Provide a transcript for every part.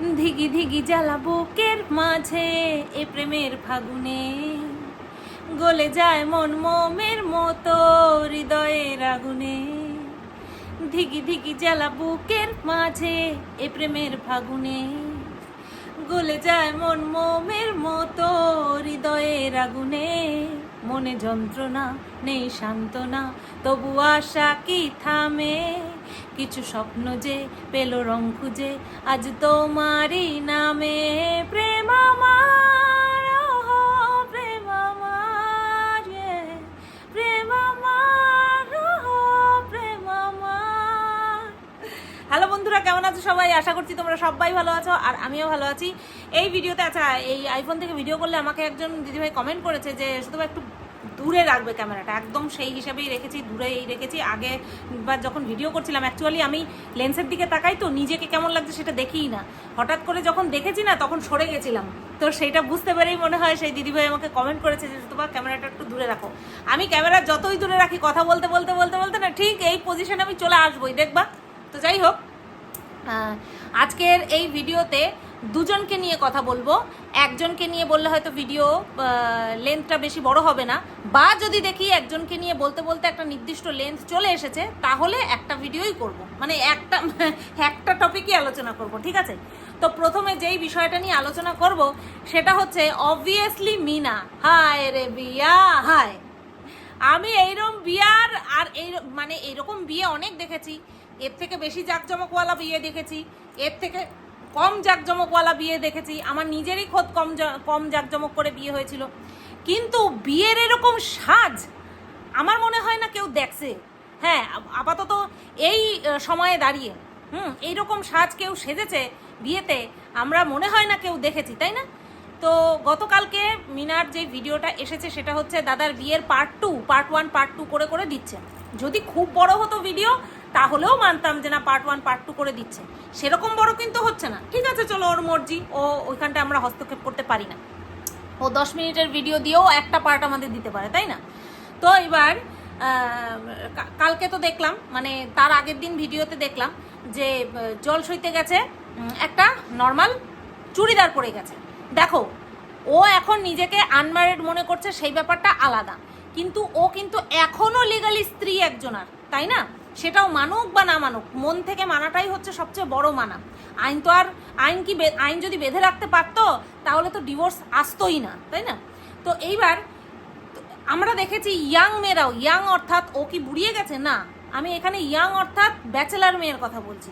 ধিগি ধিগি জ্বালা বুকের মাঝে এ প্রেমের ফাগুনে। গলে যায় মন মোমের মতো হৃদয়ের আগুনে। ধিগি ধিগি জ্বালা বুকের মাঝে এ প্রেমের ফাগুনে। গলে যায় মন মোমের মতো হৃদয়ের আগুনে। মনে যন্ত্রণা, নেই সান্ত্বনা, তবু আশা কি থামে? কিছু স্বপ্ন যে পেল রং খুঁজে, আজ তোমারই নামে প্রেম হ্যালো বন্ধুরা, কেমন আছো সবাই? আশা করছি তোমরা সবাই ভালো আছো, আর আমিও ভালো আছি। এই ভিডিওতে আচ্ছা এই আইফোন থেকে ভিডিও করলে আমাকে একজন দিদিভাই কমেন্ট করেছে যে, শুধু একটু দূরে রাখবে ক্যামেরাটা। একদম সেই হিসাবেই রেখেছি, দূরেই রেখেছি। আগে বার যখন ভিডিও করছিলাম অ্যাকচুয়ালি আমি লেন্সের দিকে তাকাই তো, নিজেকে কেমন লাগছে সেটা দেখিই না। হঠাৎ করে যখন দেখেছি না, তখন সরে গেছিলাম। তো সেইটা বুঝতে পেরেই মনে হয় সেই দিদিভাই আমাকে কমেন্ট করেছে যে তোমার ক্যামেরাটা একটু দূরে রাখো। আমি ক্যামেরা যতই দূরে রাখি, কথা বলতে বলতে বলতে বলতে না, ঠিক এই পজিশনে আমি চলে আসবোই, দেখবা? তো যাই হোক আজকের এই ভিডিওতে দুজনকে নিয়ে কথা বলব। একজনকে নিয়ে বললে হয়তো ভিডিও লেন্থটা বেশি বড় হবে না। বা যদি দেখি একজনকে নিয়ে বলতে বলতে একটা নির্দিষ্ট লেন্থ চলে এসেছে, তাহলে একটা ভিডিওই করব। মানে একটা একটা টপিকই আলোচনা করব, ঠিক আছে? তো প্রথমে যেই বিষয়টা নিয়ে আলোচনা করব, সেটা হচ্ছে অবভিয়াসলি মিনা। হায় রে বিয়া, হায়। আমি এইরকম বিয়ার আর এই মানে এইরকম বিয়ে অনেক দেখেছি। এর থেকে বেশি জাঁকজমকওয়ালা বিয়ে দেখেছি। এর থেকে কম জাঁকজমকওয়ালা বিয়ে দেখেছি। আমার নিজেরই খোদ কম কম জাঁকজমক করে বিয়ে হয়েছিল। কিন্তু বিয়ের এরকম সাজ আমার মনে হয় না কেউ দেখছে। হ্যাঁ আপাতত এই সময়ে দাঁড়িয়ে, হুম, এইরকম সাজ কেউ সেজেছে বিয়েতে, আমরা মনে হয় না কেউ দেখেছি, তাই না? তো গতকালকে মিনার যে ভিডিওটা এসেছে সেটা হচ্ছে, দাদার বিয়ের part two part one part two করে করে দিচ্ছে। যদি খুব বড় হতো ভিডিও তাহলেও মানতাম যে না পার্ট ওয়ান পার্ট টু করে দিচ্ছে। সেরকম বড় কিন্তু হচ্ছে না। ঠিক আছে, চলো ওর মর্জি, ও ওইখানটা আমরা হস্তক্ষেপ করতে পারি না। ও দশ মিনিটের ভিডিও দিয়েও একটা পার্ট আমাদের দিতে পারে, তাই না? তো এবার কালকে তো দেখলাম মানে তার আগের দিন ভিডিওতে দেখলাম যে জল সইতে গেছে একটা নর্মাল চুড়িদার পরে গেছে। দেখো, ও এখন নিজেকে আনমারেড মনে করছে, সেই ব্যাপারটা আলাদা। কিন্তু ও কিন্তু এখনও লিগালি স্ত্রী একজনার তাই না? সেটাও মানুক বা না মানুক, মন থেকে মানাটাই হচ্ছে সবচেয়ে বড় মানা। আইন তো আর, আইন কি আইন যদি বেঁধে রাখতে পারতো, তাহলে তো ডিভোর্স আসতোই না, তাই না? তো এইবার, আমরা দেখেছি ইয়াং মেয়েরাও ইয়াং অর্থাৎ ও কি বুড়িয়ে গেছে? না, আমি এখানে ইয়াং অর্থাৎ ব্যাচেলার মেয়ের কথা বলছি।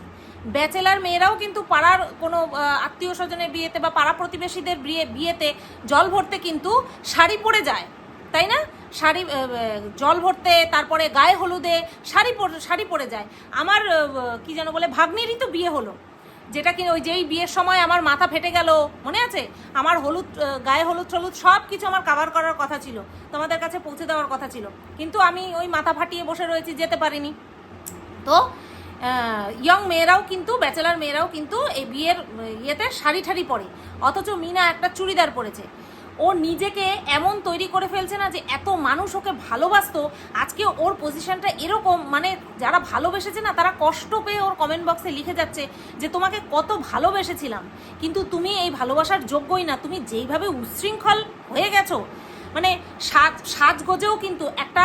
ব্যাচেলার মেয়েরাও কিন্তু পাড়ার কোনো আত্মীয় স্বজনের বিয়েতে বা পাড়া প্রতিবেশীদের বিয়ে, বিয়েতে জল ভরতে কিন্তু শাড়ি পরে যায়, তাই না? শাড়ি জল ভরতে, তারপরে গায়ে হলুদে, শাড়ি শাড়ি পরে যায়। আমার কি যেন বলে, ভাগ্নেরই তো বিয়ে হলো। যেটা কি ওই যেই বিয়ের সময় আমার মাথা ফেটে গেল, মনে আছে? আমার হলুদ গায়ে হলুদ টলুদ সব কিছু আমার কাভার করার কথা ছিল, তোমাদের কাছে পৌঁছে দেওয়ার কথা ছিল। কিন্তু আমি ওই মাথা ফাটিয়ে বসে রয়েছি, যেতে পারিনি। তো ইয়ং মেয়েরাও কিন্তু ব্যাচেলার মেয়েরাও কিন্তু এই বিয়ের, ইয়েতে শাড়ি ঠাড়ি পরে। অথচ মিনা একটা চুড়িদার পরেছে। ও নিজেকে এমন তৈরি করে ফেলছে না যে এত মানুষ ওকে ভালোবাসত। আজকে ওর পজিশনটা এরকম মানে যারা ভালোবেসেছে না, তারা কষ্ট পেয়ে ওর কমেন্ট বক্সে লিখে যাচ্ছে যে, তোমাকে কত ভালোবেসেছিলাম, কিন্তু তুমি এই ভালোবাসার যোগ্যই না। তুমি যেইভাবে উচ্ছৃঙ্খল হয়ে গেছো। মানে সাজ, সাজগোজেও কিন্তু একটা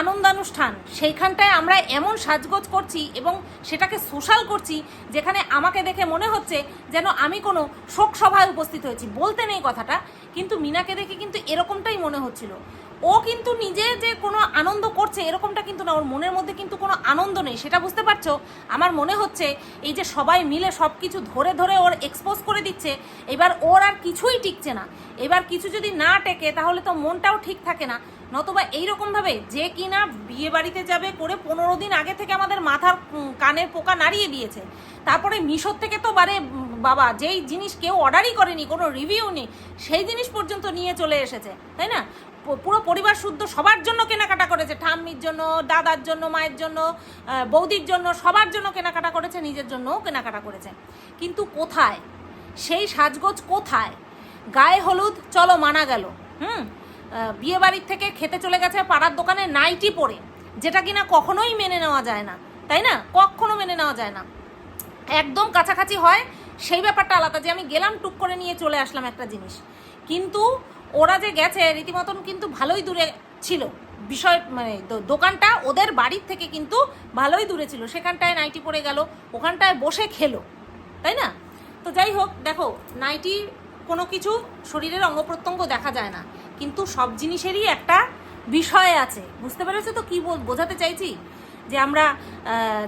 আনন্দানুষ্ঠান। সেইখানটায় আমরা এমন সাজগোজ করছি এবং সেটাকে সোশ্যাল করছি যেখানে আমাকে দেখে মনে হচ্ছে যেন আমি কোনো শোক সভায় উপস্থিত হয়েছি। বলতে নেই কথাটা, কিন্তু মিনাকে দেখে কিন্তু এরকমটাই মনে হচ্ছিল। ও কিন্তু নিজে যে কোনো আনন্দ করছে এরকমটা কিন্তু না। ওর মনের মধ্যে কিন্তু কোনো আনন্দ নেই। সেটা বুঝতে পারছ? আমার মনে হচ্ছে এই যে সবাই মিলে সব কিছু ধরে ধরে ওর এক্সপোজ করে দিচ্ছে, এবার ওর আর কিছুই টিকছে না। এবার কিছু যদি না টেকে, তাহলে তো মনটাও ঠিক থাকে না। নতুবা এইরকমভাবে যে কিনা বিয়ে বাড়িতে যাবে করে পনেরো দিন আগে থেকে আমাদের মাথার কানের পোকা নাড়িয়ে দিয়েছে। তারপরে মিশোর থেকে তো বারে বাবা, যেই জিনিস কেউ অর্ডারই করেনি, কোনো রিভিউ নেই, সেই জিনিস পর্যন্ত নিয়ে চলে এসেছে, তাই না? পুরো পরিবার শুদ্ধ, সবার জন্য কেনাকাটা করেছে, ঠাম্মির জন্য, দাদার জন্য, মায়ের জন্য বৌদির জন্য, সবার জন্য কেনাকাটা করেছে, নিজের জন্যও কেনাকাটা করেছে। কিন্তু কোথায়? সেই সাজগোজ কোথায়? গায়ে হলুদ, চলো, মানা গেল, হুম? বিয়ে বাড়ির থেকে খেতে চলে গেছে পাড়ার দোকানে নাইটি পরে, যেটা কিনা কখনোই মেনে নেওয়া যায় না, তাই না? কখনো মেনে নেওয়া যায় না। একদম কাছাকাছি হয়, সেই ব্যাপারটা আলাদা, যে আমি গেলাম, টুক করে নিয়ে চলে আসলাম একটা জিনিস। কিন্তু ওরা যে গেছে, রীতিমতন কিন্তু ভালোই দূরে ছিল। বিষয় মানে দোকানটা ওদের বাড়ির থেকে কিন্তু ভালোই দূরে ছিল। সেখানটায় নাইটি পরে গেল, ওখানটায় বসে খেলো, তাই না? তো যাই হোক, দেখো, নাইটি কোনো কিছু শরীরের অঙ্গ প্রত্যঙ্গ দেখা যায় না। কিন্তু সব জিনিসেরই একটা বিষয় আছে। বুঝতে পেরেছ তো কি বোঝাতে চাইছি? যে আমরা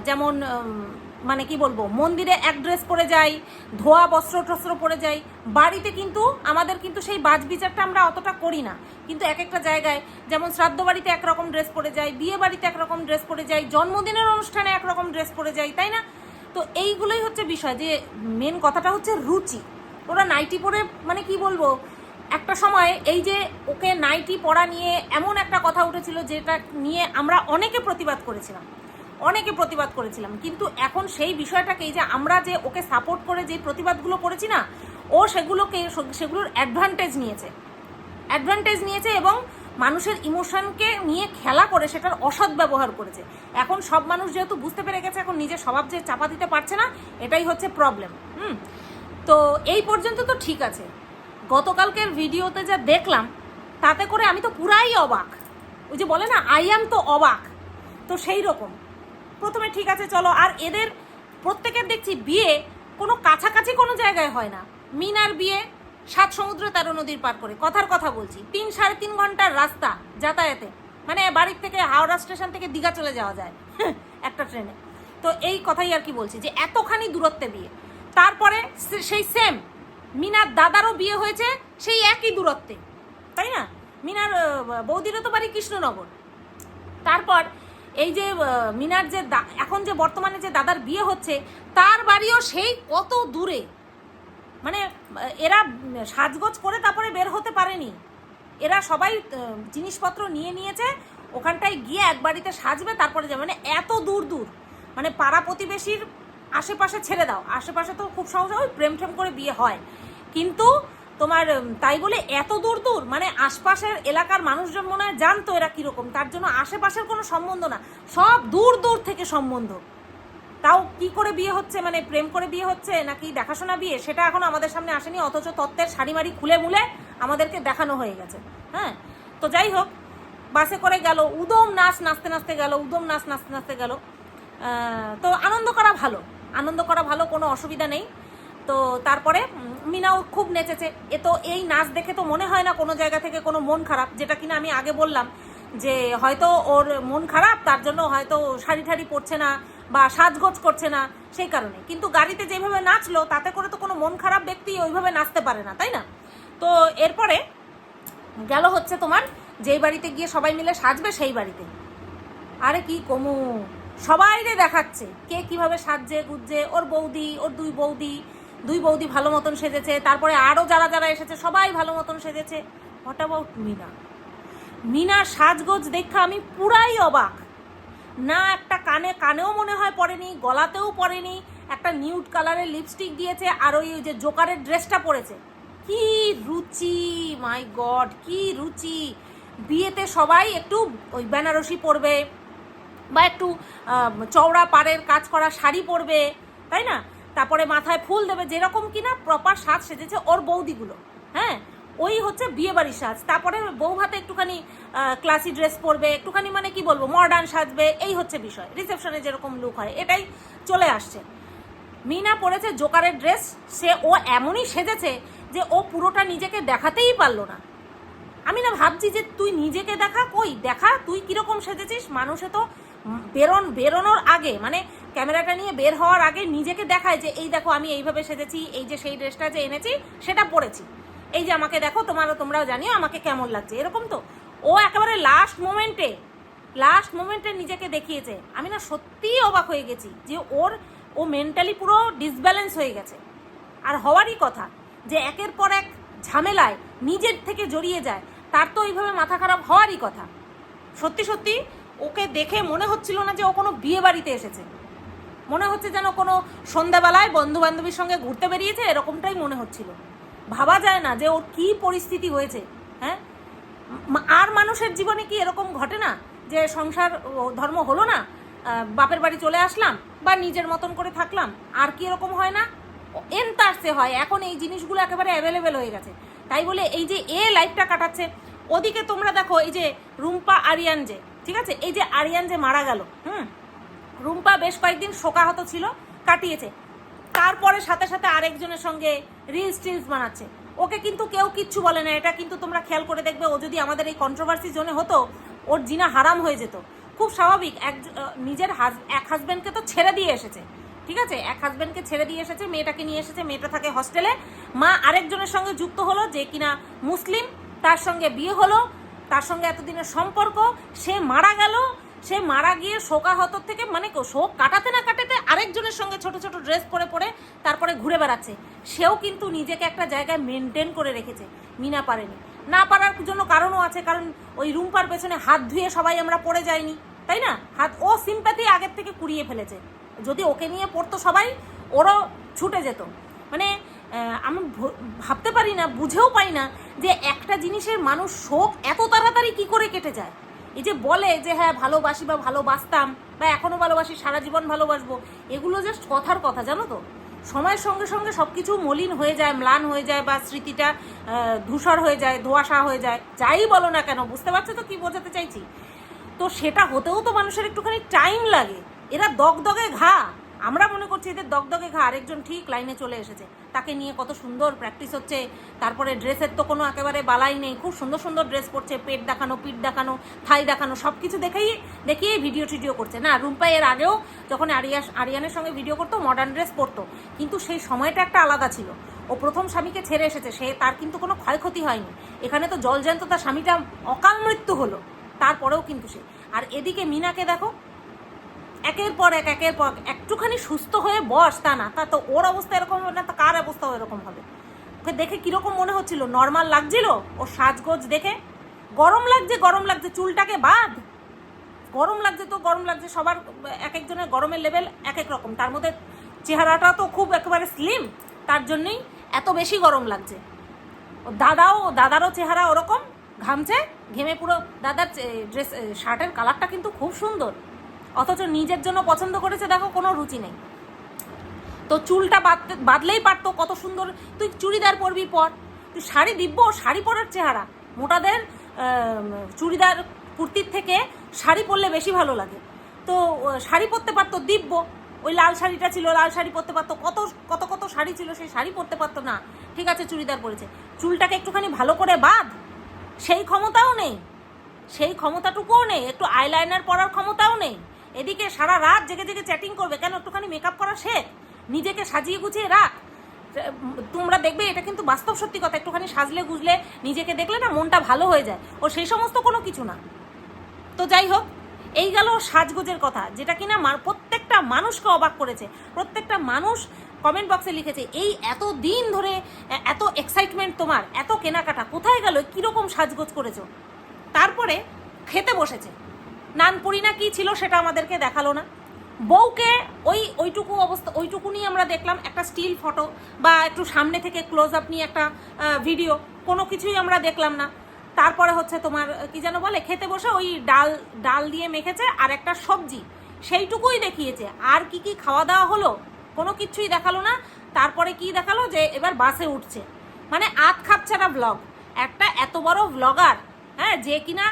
যেমন মানে কি বলব, মন্দিরে এক ড্রেস পরে যাই, ধোয়া, বস্ত্র টস্ত্র পরে যাই, বাড়িতে কিন্তু, আমাদের কিন্তু সেই বাজ বিচারটা আমরা অতটা করি না। কিন্তু এক একটা জায়গায়, যেমন শ্রাদ্ধ বাড়িতে একরকম ড্রেস পরে যাই, বিয়ে বাড়িতে একরকম ড্রেস পরে যাই, জন্মদিনের অনুষ্ঠানে একরকম ড্রেস পরে যাই, তাই না? তো এইগুলোই হচ্ছে বিষয়। যে মেন কথাটা হচ্ছে রুচি। ওরা নাইটি পরে মানে কি বলব, একটা সময় এই যে ওকে নাইটি পরা নিয়ে এমন একটা কথা উঠেছিল যেটা নিয়ে আমরা অনেকে প্রতিবাদ করেছিলাম, অনেকে প্রতিবাদ করেছিলাম, কিন্তু এখন সেই বিষয়টাকে যে আমরা যে ওকে সাপোর্ট করে যে প্রতিবাদগুলো করেছি না, ও সেগুলোকে, সেগুলোর অ্যাডভান্টেজ নিয়েছে। অ্যাডভান্টেজ নিয়েছে এবং মানুষের ইমোশনকে নিয়ে খেলা করে সেটার অসৎ ব্যবহার করেছে। এখন সব মানুষ যেহেতু বুঝতে পেরে গেছে, এখন নিজের স্বভাব যে চাপা দিতে পারছে না, এটাই হচ্ছে প্রবলেম হুম? তো এই পর্যন্ত তো ঠিক আছে। গতকালকের ভিডিওতে যা দেখলাম, তাতে করে আমি তো পুরাই অবাক। ওই যে বলে না আই অ্যাম তো অবাক। তো সেই রকম। প্রথমে ঠিক আছে, চলো। আর এদের প্রত্যেকের দেখছি বিয়ে কোনো কাছাকাছি কোনো জায়গায় হয় না। মিনার বিয়ে, সাত সমুদ্র তেরো নদীর পার করে। কথার কথা বলছি, তিন সাড়ে তিন ঘণ্টার রাস্তা যাতায়াতে। মানে বাড়ির থেকে হাওড়া স্টেশন থেকে দীঘা চলে যাওয়া যায়, একটা ট্রেনে। তো এই কথাই আর কি বলছি যে, এতখানি দূরত্বে বিয়ে। তারপরে সেই সেম মিনার দাদারও বিয়ে হয়েছে সেই একই দূরত্বে, তাই না? মিনার বৌদিরও তো বাড়ি কৃষ্ণনগর। তারপর এই যে মিনার যে এখন যে বর্তমানে যে দাদার বিয়ে হচ্ছে, তার বাড়িও সেই কত দূরে। মানে এরা সাজগোজ করে তারপরে বের হতে পারেনি। এরা সবাই জিনিসপত্র নিয়ে নিয়েছে, ওখানটায় গিয়ে এক বাড়িতে সাজবে, তারপরে যাবে। মানে এত দূর দূর। মানে পাড়া প্রতিবেশীর আশেপাশে ছেড়ে দাও। আশেপাশে তো খুব সহজ ওই প্রেম ঠেম করে বিয়ে হয়। কিন্তু তোমার তাই বলে এত দূর দূর মানে আশপাশের এলাকার মানুষজন মনে হয় জানতো এরা কীরকম, তার জন্য আশেপাশের কোনো সম্বন্ধ না। সব দূর দূর থেকে সম্বন্ধ। তাও কি করে বিয়ে হচ্ছে মানে প্রেম করে বিয়ে হচ্ছে, নাকি দেখাশোনা বিয়ে, সেটা এখন আমাদের সামনে আসেনি, অথচ তত্ত্বের শাড়িমারি খুলে মুলে আমাদেরকে দেখানো হয়ে গেছে। হ্যাঁ? তো যাই হোক, বাসে করে গেল, উদম নাচ নাচতে নাচতে গেল, উদম নাচ নাচতে নাচতে গেল। তো আনন্দ করা ভালো। আনন্দ করা ভালো, কোনো অসুবিধা নেই। তো তারপরে মিনাও খুব নেচেছে। এ তো এই নাচ দেখে তো মনে হয় না কোনো জায়গা থেকে কোনো মন খারাপ, যেটা কিনা আমি আগে বললাম যে হয়তো ওর মন খারাপ, তার জন্য হয়তো শাড়ি ঠাড়ি পরছে না বা সাজগোজ করছে না সেই কারণে। কিন্তু গাড়িতে যেভাবে নাচলো, তাতে করে তো কোনো মন খারাপ ব্যক্তি ওইভাবে নাচতে পারে না, তাই না? তো এরপরে গেল হচ্ছে তোমার, যেই বাড়িতে গিয়ে সবাই মিলে সাজবে সেই বাড়িতে। আরে কি কমু। সবাই রে দেখাচ্ছে কে কীভাবে সাজছে, গুজছে, ওর বৌদি, ওর দুই বৌদি দুই বৌদি ভালো মতন সেজেছে, তারপরে আরও যারা যারা এসেছে, সবাই ভালো মতন সেজেছে। What about Mina? মিনার সাজগোজ দেখা আমি পুরাই অবাক। না, একটা কানে, কানেও মনে হয় পড়েনি গলাতেও পড়েনি একটা নিউড কালারের লিপস্টিক দিয়েছে, আর ওই যে জোকারের ড্রেসটা পরেছে। কি রুচি মাই গড কি রুচি। বিয়েতে সবাই একটু ওই বেনারসি পরবে বা একটু চওড়া পাড়ের কাজ করা শাড়ি পরবে, তাই না? তারপরে মাথায় ফুল দেবে, যেরকম কিনা প্রপার সাজ সেজেছে ওর বৌদিগুলো হ্যাঁ? ওই হচ্ছে বিয়ে বাড়ির সাজ। তারপরে বউ ভাতে একটুখানি ক্লাসি ড্রেস পরবে, একটুখানি মানে কি বলব মডার্ন সাজবে, এই হচ্ছে বিষয়। রিসেপশনে যেরকম লুক হয়, এটাই চলে আসছে। মিনা পরেছে জোকারের ড্রেস সে ও এমনই সেজেছে যে ও পুরোটা নিজেকে দেখাতেই পারল না। আমি না ভাবছি যে তুই নিজেকে দেখা, কই দেখা, তুই কীরকম সেজেছিস? মানুষে তো বেরোন, বেরোনোর আগে মানে ক্যামেরাটা নিয়ে বের হওয়ার আগে নিজেকে দেখায় যে, এই দেখো, আমি এইভাবে সেজেছি, এই যে সেই ড্রেসটা যে এনেছি, সেটা পরেছি। এই যে আমাকে দেখো, তোমারও, তোমরাও জানিও আমাকে কেমন লাগছে। এরকম তো। ও একেবারে লাস্ট মোমেন্টে লাস্ট মোমেন্টে নিজেকে দেখিয়েছে। আমি না সত্যিই অবাক হয়ে গেছি যে ওর, ও মেন্টালি পুরো ডিসব্যালেন্স হয়ে গেছে। আর হওয়ারই কথা যে, একের পর এক ঝামেলায় নিজের থেকে জড়িয়ে যায়, তার তো ওইভাবে মাথা খারাপ হওয়ারই কথা। সত্যি সত্যি ওকে দেখে মনে হচ্ছিল না যে ও কোনো বিয়ে বাড়িতে এসেছে। মনে হচ্ছে যেন কোনো সন্ধ্যাবেলায় বন্ধু বান্ধবীর সঙ্গে ঘুরতে বেরিয়েছে, এরকমটাই মনে হচ্ছিল। ভাবা যায় না যে ওর কি পরিস্থিতি হয়েছে হ্যাঁ? আর মানুষের জীবনে কি এরকম ঘটে না যে সংসার ধর্ম হলো না বাপের বাড়ি চলে আসলাম বা নিজের মতন করে থাকলাম, আর কি এরকম হয় না? এনতারসে হয়, এখন এই জিনিসগুলো একেবারে অ্যাভেলেবেল হয়ে গেছে। তাই বলে এই যে এ লাইফটা কাটাচ্ছে, ওদিকে তোমরা দেখো এই যে রুম্পা আরিয়ান যে ঠিক আছে? এই যে আরিয়ান যে মারা গেল, হুম? রুম্পা বেশ কয়েকদিন শোকাহত ছিল, কাটিয়েছে। তারপরে সাথে সাথে আরেকজনের সঙ্গে রিলস টিলস বানাচ্ছে। ওকে কিন্তু কেউ কিচ্ছু বলে না, এটা কিন্তু তোমরা খেয়াল করে দেখবে, ও যদি আমাদের এই কন্ট্রোভার্সি জোনে হতো, ওর জিনা হারাম হয়ে যেত। খুব স্বাভাবিক, এক নিজের হাজ, এক হাজব্যান্ডকে তো ছেড়ে দিয়ে এসেছে। ঠিক আছে? এক হাজব্যান্ডকে ছেড়ে দিয়ে এসেছে, মেয়েটাকে নিয়ে এসেছে, মেয়েটা থাকে হস্টেলে মা আরেকজনের সঙ্গে যুক্ত হলো, যে কিনা মুসলিম, তার সঙ্গে বিয়ে হলো তার সঙ্গে এতদিনের সম্পর্ক, সে মারা গেল, সে মারা গিয়ে শোকাহত থেকে মানে শোক কাটাতে না কাটাতে আরেকজনের সঙ্গে ছোট ছোট ড্রেস পরে পরে তারপরে ঘুরে বেড়াচ্ছে। সেও কিন্তু নিজেকে একটা জায়গায় মেনটেন করে রেখেছে, মিনা পারেনি। না পারার জন্য কারণও আছে, কারণ ওই রুম্পার পেছনে হাত ধুয়ে সবাই আমরা পড়ে যাইনি, তাই না? হাত, ও সিম্প্যাথি আগের থেকে কুড়িয়ে ফেলেছে। যদি ওকে নিয়ে পড়তো সবাই, ওরও ছুটে যেত। মানে আমি ভাবতে পারি না, বুঝেও পাই না যে একটা জিনিসের মানুষ শোক এত তাড়াতাড়ি কি করে কেটে যায়। এই যে বলে যে হ্যাঁ ভালোবাসি বা ভালোবাসতাম বা এখনও ভালোবাসি, সারা জীবন ভালোবাসবো। এগুলো জাস্ট কথার কথা, জানো তো? সময়ের সঙ্গে সঙ্গে সব কিছু মলিন হয়ে যায়, ম্লান হয়ে যায় বা স্মৃতিটা ধূসর হয়ে যায়, ধোয়াশা হয়ে যায়, যাই বলো না কেন, বুঝতে পারছ তো কি বোঝাতে চাইছি? তো সেটা হতেও তো মানুষের একটুখানি টাইম লাগে। এরা দগদগে ঘা। আমরা মনে করছি এদের দগদগে ঘা, আরেকজন ঠিক লাইনে চলে এসেছে। তাকে নিয়ে কত সুন্দর প্র্যাকটিস হচ্ছে। তারপরে ড্রেসের তো কোনো একেবারে বালাই নেই। খুব সুন্দর সুন্দর ড্রেস পরছে। পেট দেখানো, পিঠ দেখানো, থাই দেখানো সব কিছু দেখেই দেখিয়ে ভিডিও টিডিও করছে। না রুম্পা এর আগেও যখন আরিয়া আরিয়ানের সঙ্গে ভিডিও করতো মডার্ন ড্রেস পরতো। কিন্তু সেই সময়টা একটা আলাদা ছিল। ও প্রথম স্বামীকে ছেড়ে এসেছে। সে, তার কিন্তু কোনো ক্ষয়ক্ষতি হয়নি। এখানে তো জলজ্যান্ত তার স্বামীটা অকাল মৃত্যু হলো। তারপরেও কিন্তু সে। আর এদিকে মিনাকে দেখো একের পর এক, একের পর একটুখানি সুস্থ হয়ে বস, তা না। তা তো ওর অবস্থা এরকম হবে না, তা কার অবস্থাও এরকম হবে? ওকে দেখে কীরকম মনে হচ্ছিল? নর্মাল লাগছিল? ওর সাজগোজ দেখে, গরম লাগছে গরম লাগছে, চুলটাকে বাদ গরম লাগছে তো, গরম লাগছে, সবার এক একজনের গরমের লেভেল এক এক রকম। তার মধ্যে চেহারাটা তো খুব একেবারে স্লিম তার জন্যই এত বেশি গরম লাগছে। ও দাদাও দাদারও চেহারা ওরকম, ঘামছে, ঘেমে পুরো দাদার ড্রেস শার্টের কালারটা কিন্তু খুব সুন্দর। অথচ নিজের জন্য পছন্দ করেছে, দেখো কোনো রুচি নেই। তো চুলটা বাঁধতে, বাঁধলেই পারতো কত সুন্দর, তুই চুড়িদার পরবি, পর। তুই শাড়ি দিব্য, শাড়ি পরার চেহারা। মোটাদের চুড়িদার কুর্তির থেকে শাড়ি পরলে বেশি ভালো লাগে। তো শাড়ি পরতে পারতো দিব্য। ওই লাল শাড়িটা ছিল, লাল শাড়ি পরতে পারতো, কত কত কত শাড়ি ছিল, সেই শাড়ি পরতে পারতো না। ঠিক আছে, চুড়িদার পরেছে। চুলটাকে একটুখানি ভালো করে বাঁধ। সেই ক্ষমতাও নেই। সেই ক্ষমতাটুকুও নেই। একটু আইলাইনার পরার ক্ষমতাও নেই। এদিকে সারা রাত জেগে জেগে চ্যাটিং করবে। কেন একটুখানি মেকআপ করা শেখ? নিজেকে সাজিয়ে গুছিয়ে রাখ। তোমরা দেখবে এটা কিন্তু বাস্তব সত্যি কথা। একটুখানি সাজলে গুজলে নিজেকে দেখলে না মনটা ভালো হয়ে যায়। ও সেই সমস্ত কোনো কিছু না। তো যাই হোক, এই গেল সাজগোজের কথা, যেটা কিনা প্রত্যেকটা মানুষকে অবাক করেছে। প্রত্যেকটা মানুষ কমেন্ট বক্সে লিখেছে, এই এত দিন ধরে এত এক্সাইটমেন্ট তোমার, এত কেনাকাটা, কোথায় গেল? কীরকম সাজগোজ করেছ? তারপরে খেতে বসেছে। নানপুরি না কি ছিল সেটা আমাদেরকে দেখাল না। বউকে ওই ওইটুকু অবস্থা ওইটুকুনি আমরা দেখলাম, একটা স্টিল ফটো বা একটু সামনে থেকে ক্লোজ আপ নিয়ে একটা ভিডিও কোনো কিছুই আমরা দেখলাম না। তারপরে হচ্ছে তোমার, কি যেন বলে, খেতে বসে ওই ডাল ডাল দিয়ে মেখেছে আর একটা সবজি, সেইটুকুই দেখিয়েছে। আর কি কি খাওয়া দাওয়া হলো, কোনো কিছুই দেখাল না। তারপরে কি দেখাল যে এবার বাসে উঠছে। মানে আত খাপছাড়া ব্লগ একটা এত বড় ব্লগার হ্যাঁ যে কিনা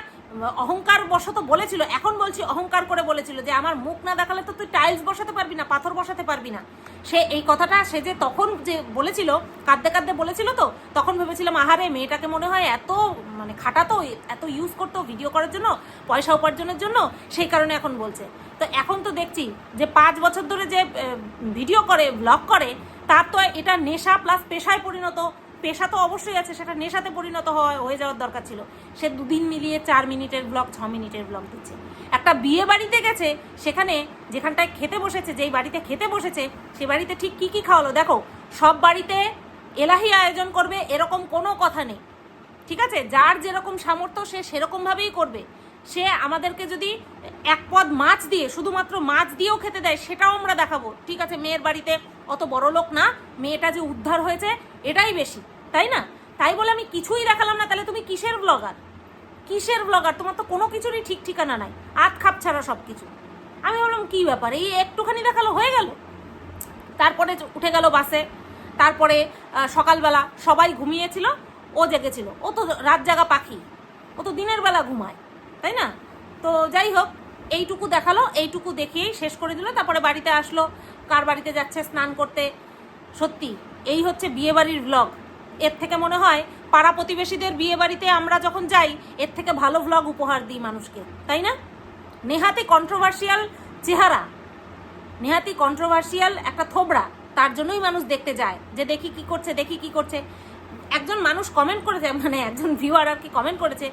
অহংকার বশত বলেছিল, এখন বলছি অহংকার করে বলেছিল যে আমার মুখ না দেখালে তো তুই টাইলস বসাতে পারবি না, পাথর বসাতে পারবি না। সে এই কথাটা, সে যে তখন যে বলেছিল, কাঁদতে কাঁদতে বলেছিল তো, তখন ভেবেছিলাম, আহারে, মেয়েটাকে মনে হয় এত মানে খাটাতো, এত ইউজ করতো ভিডিও করার জন্য, পয়সা উপার্জনের জন্য, সেই কারণে এখন বলছে। তো এখন তো দেখছি যে পাঁচ বছর ধরে যে ভিডিও করে ব্লগ করে, তার তো এটা নেশা প্লাস পেশায় পরিণত। পেশা তো অবশ্যই আছে, সেটা নেশাতে পরিণত হওয়া হয়ে যাওয়ার দরকার ছিল। সে দুদিন মিলিয়ে চার মিনিটের ব্লগ ছ মিনিটের ব্লগ দিচ্ছে। একটা বিয়ে বাড়িতে গেছে, সেখানে যেখানটায় খেতে বসেছে, যেই বাড়িতে খেতে বসেছে, সে বাড়িতে ঠিক কি কি খাওয়ালো? দেখো, সব বাড়িতে এলাহি আয়োজন করবে, এরকম কোনো কথা নেই। ঠিক আছে? যার যেরকম সামর্থ্য, সে সেরকমভাবেই করবে। সে আমাদেরকে যদি এক পদ মাছ দিয়ে, শুধুমাত্র মাছ দিয়েও খেতে দেয়, সেটাও আমরা দেখাবো। ঠিক আছে, মেয়ের বাড়িতে অত বড় লোক না, মেয়েটা যে উদ্ধার হয়েছে, এটাই বেশি, তাই না? তাই বলে আমি কিছুই দেখালাম না, তাহলে তুমি কিসের ব্লগার কিসের ব্লগার তোমার তো কোনো কিছুরই ঠিক ঠিকানা নাই আত খাপ ছাড়া সব কিছু আমি বললাম, কী ব্যাপার? এই একটুখানি দেখাল, হয়ে গেল? তারপরে উঠে গেল বাসে, তারপরে সকালবেলা সবাই ঘুমিয়েছিল, ও জেগেছিল। ও তো রাত জাগা পাখি, ও তো দিনের বেলা ঘুমায়। তাই না? তো যাই হোক, এইটুকু দেখাল, এইটুকু দেখিয়েই শেষ করে দিল, তারপরে বাড়িতে আসলো, কার বাড়িতে যাচ্ছে স্নান করতে। সত্যি, এই হচ্ছে বিয়েবাড়ির ব্লগ এর থেকে মনে হয়, পাড়া প্রতিবেশীদের বিয়ে বাড়িতে আমরা যখন যাই, এর থেকে ভালো ব্লগ উপহার দিই মানুষকে, তাই না? নেহাতি কন্ট্রোভার্সিয়াল চেহারা, নেহাতি কন্ট্রোভার্সিয়াল একটা থোবড়া, তার জন্যই মানুষ দেখতে যায়, যে দেখি কি করছে, দেখি কি করছে। একজন মানুষ কমেন্ট করেছে মানে একজন ভিউয়ার আর কি কমেন্ট করেছে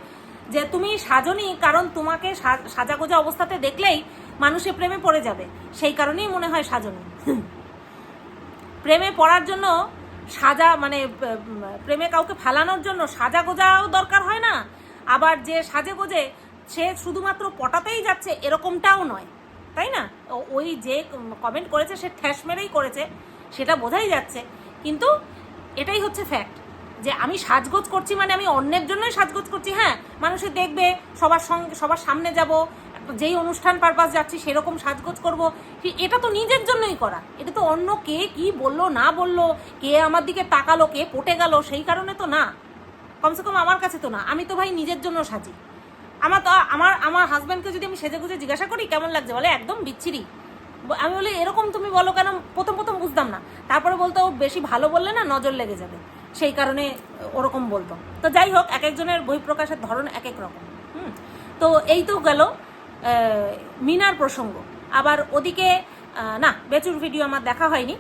যে তুমি সাজনি কারণ তোমাকে সাজাগোজা অবস্থাতে দেখলেই মানুষে প্রেমে পড়ে যাবে। সেই কারণেই মনে হয় সাজনি। প্রেমে পড়ার জন্য সাজা মানে প্রেমে কাউকে ফালানোর জন্য সাজা গোজাও দরকার হয় না। আবার যে সাজে গোজে সে শুধুমাত্র পটাতেই যাচ্ছে এরকমটাও নয়। তাই না? ওই যে কমেন্ট করেছে, সে ঠ্যাস মেরেই করেছে, সেটা বোঝাই যাচ্ছে। কিন্তু এটাই হচ্ছে ফ্যাক্ট যে আমি সাজগোজ করছি মানে আমি অন্যের জন্যই সাজগোজ করছি হ্যাঁ মানুষে দেখবে, সবার সঙ্গে, সবার সামনে যাব, যেই অনুষ্ঠান পারপাস যাচ্ছি সেরকম সাজগোজ করব। এটা তো নিজের জন্যই করা। এটা তো অন্য কে কি বলল, না বলল, কে আমার দিকে তাকালো, কে পটে গেল, সেই কারণে তো না। কমসে কম আমার কাছে তো না। আমি তো ভাই নিজের জন্য সাজি। আমার তো, আমার আমার হাজব্যান্ডকে যদি আমি সেজে গুজে জিজ্ঞাসা করি, কেমন লাগছে? বলে, একদম বিচ্ছিরি। আমি বলি, এরকম তুমি বলো কেন? প্রথম প্রথম বুঝতাম না। তারপরে বলতো, বেশি ভালো বললে না নজর লেগে যাবে। সেই কারণে ওরকম বলতো। তো যাই হোক এক একজনের বই প্রকাশের ধরন এক এক রকম। হুম? তো এই তো গেল মিনার প্রসঙ্গ। আবার ওদিকে না, বেচুর ভিডিও আমার দেখা হয়নি।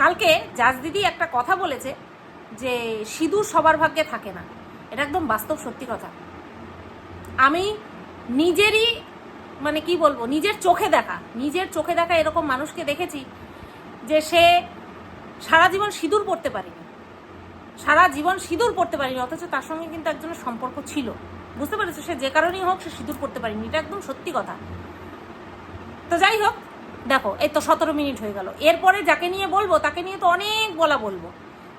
কালকে জাজ দিদি একটা কথা বলেছে যে সিঁদুর সবার ভাগ্যে থাকে না। এটা একদম বাস্তব সত্যি কথা। আমি নিজেরই মানে কি বলব, নিজের চোখে দেখা, নিজের চোখে দেখা এরকম মানুষকে দেখেছি যে সে সারা জীবন সিঁদুর পড়তে পারেনি। সারা জীবন সিঁদুর পড়তে পারিনি, অথচ তার সঙ্গে কিন্তু একজনের সম্পর্ক ছিল। বুঝতে পেরেছ? সে যে কারণেই হোক, সে সিঁদুর পড়তে পারেনি। এটা একদম সত্যি কথা। তো যাই হোক, দেখো, এই তো সতেরো মিনিট হয়ে গেল। এরপরে যাকে নিয়ে বলব, তাকে নিয়ে তো অনেক বলা বলব।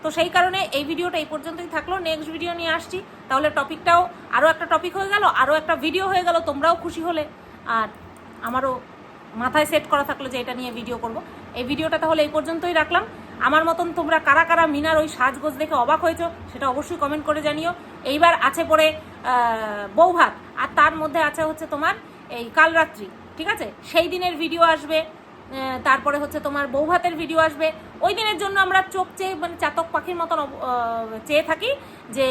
তো সেই কারণে এই ভিডিওটা এই পর্যন্তই থাকল। নেক্সট ভিডিও নিয়ে আসছি। তাহলে টপিকটাও আরও একটা টপিক হয়ে গেল, আরও একটা ভিডিও হয়ে গেল, তোমরাও খুশি হলে। আর আমারও মাথায় সেট করা থাকল যে এটা নিয়ে ভিডিও করব। এই ভিডিওটা তাহলে এই পর্যন্তই রাখলাম। আমার মতন তোমরা কারা কারা মিনার ওই সাজগোজ দেখে অবাক হয়েছো, সেটা অবশ্যই কমেন্ট করে জানিও। এইবার আছে পরে বৌভাত, আর তার মধ্যে আছে হচ্ছে তোমার এই কালরাত্রি, ঠিক আছে? সেই দিনের ভিডিও আসবে তারপরে হচ্ছে তোমার বৌভাতের ভিডিও আসবে। ওই দিনের জন্য আমরা চোখ চেয়ে মানে চাতক পাখির মতন চেয়ে থাকি যে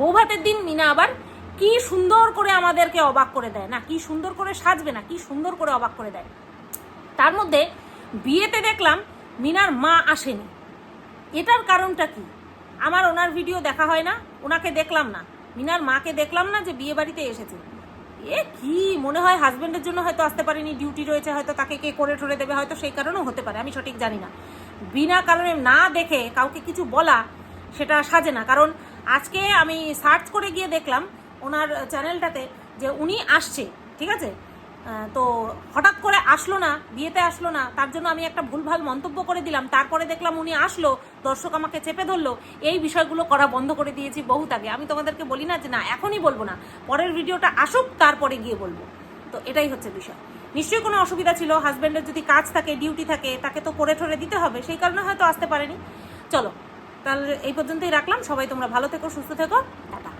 বৌভাতের দিন মিনা আবার কি সুন্দর করে আমাদেরকে অবাক করে দেয়। না, কি সুন্দর করে সাজবে না, কি সুন্দর করে অবাক করে দেয়। তার মধ্যে বিয়েতে দেখলাম মিনার মা আসেনি। এটার কারণটা কি? আমার ওনার ভিডিও দেখা হয় না, ওনাকে দেখলাম না। মিনার মাকে দেখলাম না যে বিয়ে বাড়িতে এসেছে। এ কি? মনে হয় হাজবেন্ডের জন্য হয়তো আসতে পারেনি, ডিউটি রয়েছে, হয়তো তাকে কে করে ঠরে দেবে, হয়তো সেই কারণেও হতে পারে, আমি সঠিক জানি না। বিনা কারণে না দেখে কাউকে কিছু বলা সেটা সাজে না। কারণ আজকে আমি সার্চ করে গিয়ে দেখলাম ওনার চ্যানেলটাতে যে উনি আসছে, ঠিক আছে? তো হঠাৎ করে আসলো না, বিয়েতে আসলো না, তার জন্য আমি একটা ভুলভাল মন্তব্য করে দিলাম। তারপরে দেখলাম উনি আসলো, দর্শক আমাকে চেপে ধরলো, এই বিষয়গুলো করা বন্ধ করে দিয়েছি বহুত আগে। আমি তোমাদেরকে বলি না যে না, এখনই বলব না, পরের ভিডিওটা আসুক, তারপরে গিয়ে বলব। তো এটাই হচ্ছে বিষয়। নিশ্চয়ই কোনো অসুবিধা ছিল হাজব্যান্ডের যদি কাজ থাকে ডিউটি থাকে, তাকে তো করে ঠরে দিতে হবে, সেই কারণে হয়তো আসতে পারেনি। চলো, তাহলে এই পর্যন্তই রাখলাম। সবাই তোমরা ভালো থেকো, সুস্থ থেকো। টাটা।